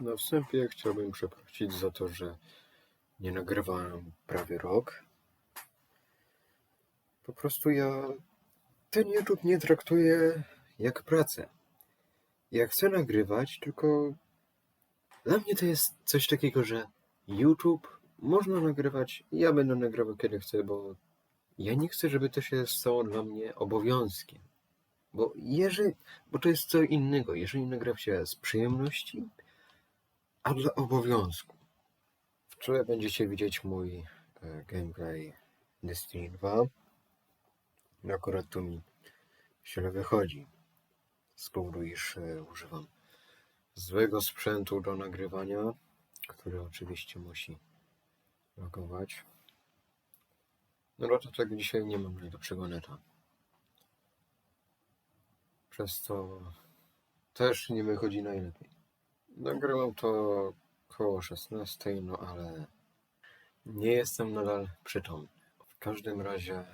Na wstępie chciałbym przeprosić za to, że nie nagrywałem prawie rok. Po prostu ja ten YouTube nie traktuję jak pracę. Ja chcę nagrywać, tylko dla mnie to jest coś takiego, że YouTube można nagrywać, ja będę nagrywał kiedy chcę, bo ja nie chcę, żeby to się stało dla mnie obowiązkiem. Bo jeżeli, bo to jest co innego, jeżeli nagra się z przyjemności, a dla obowiązku. Wczoraj będziecie widzieć mój e, gameplay Destiny 2. Akurat tu mi źle wychodzi. Z powodu, iż e, używam złego sprzętu do nagrywania, który oczywiście musi logować. No no to tak dzisiaj nie mam najlepszego neta. Przez co też nie wychodzi najlepiej. Nagrywam to koło 16, no ale nie jestem nadal przytomny. W każdym razie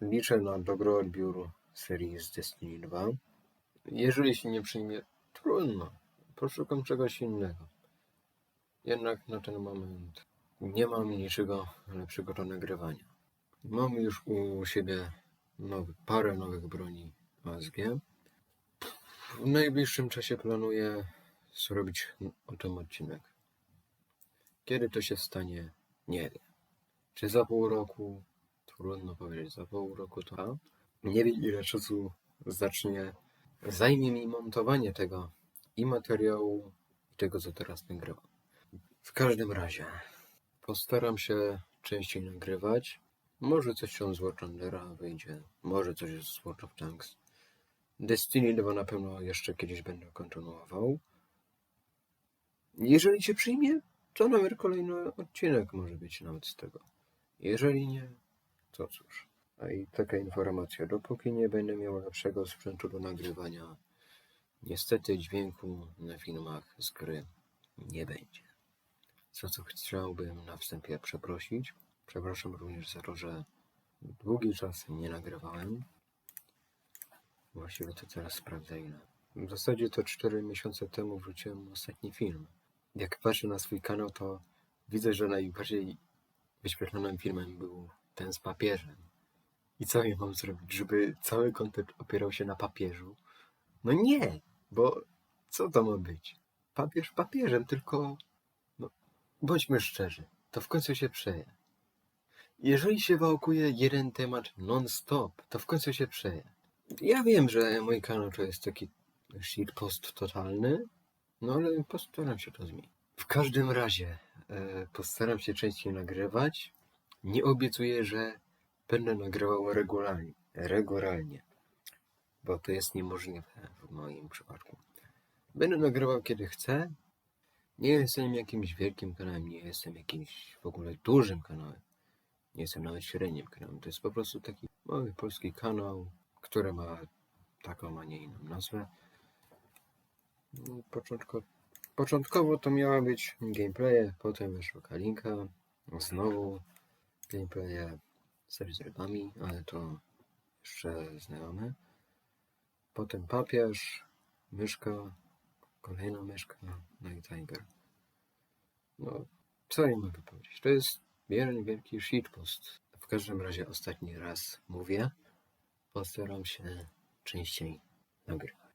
liczę na dobry odbiór serii z Destiny 2. Jeżeli się nie przyjmie, trudno. Poszukam czegoś innego. Jednak na ten moment nie mam niczego lepszego do nagrywania. Mam już u siebie nowy, parę nowych broni ASG. W najbliższym czasie planuję zrobić o tym odcinek. Kiedy to się stanie, nie wiem. Czy za pół roku? Trudno powiedzieć, za pół roku to. Nie wiem ile czasu zacznie, zajmie mi montowanie tego i materiału, i tego co teraz nagrywam. W każdym razie postaram się częściej nagrywać. Może coś się z Thundera wyjdzie, może coś z World of Tanks. Destiny 2 na pewno jeszcze kiedyś będę kontynuował. Jeżeli się przyjmie, to nawet kolejny odcinek może być nawet z tego. Jeżeli nie, to cóż. A i taka informacja, dopóki nie będę miał lepszego sprzętu do nagrywania, niestety dźwięku na filmach z gry nie będzie. Za co chciałbym na wstępie przeprosić. Przepraszam również za to, że długi czas nie nagrywałem. Właściwie to teraz sprawdzę ile. W zasadzie to 4 miesiące temu wrzuciłem ostatni film. Jak patrzę na swój kanał, to widzę, że najbardziej wyświetlonym filmem był ten z papieżem. I co ja mam zrobić, żeby cały kontent opierał się na papieżu? No nie, bo co to ma być? Papież papieżem, tylko no, bądźmy szczerzy, to w końcu się przeje. Jeżeli się wałkuje jeden temat non-stop, to w końcu się przeje. Ja wiem, że mój kanał to jest taki shitpost totalny, no ale postaram się to zmienić. W każdym razie e, postaram się częściej nagrywać. Nie obiecuję, że będę nagrywał regularnie, regularnie, bo to jest niemożliwe w moim przypadku. Będę nagrywał kiedy chcę. Nie jestem jakimś wielkim kanałem, nie jestem jakimś w ogóle dużym kanałem. Nie jestem nawet średnim kanałem. To jest po prostu taki mały polski kanał, który ma taką, a nie inną nazwę. No, Początko, początkowo to miała być gameplaye, potem wyszła kalinka, znowu gameplaye z rybami, ale to jeszcze znajomy. Potem papież, myszka, kolejna myszka, no i tiger. No, co ja mogę powiedzieć? To jest jeden wielki shitpost. W każdym razie ostatni raz mówię, postaram się częściej nagrywać.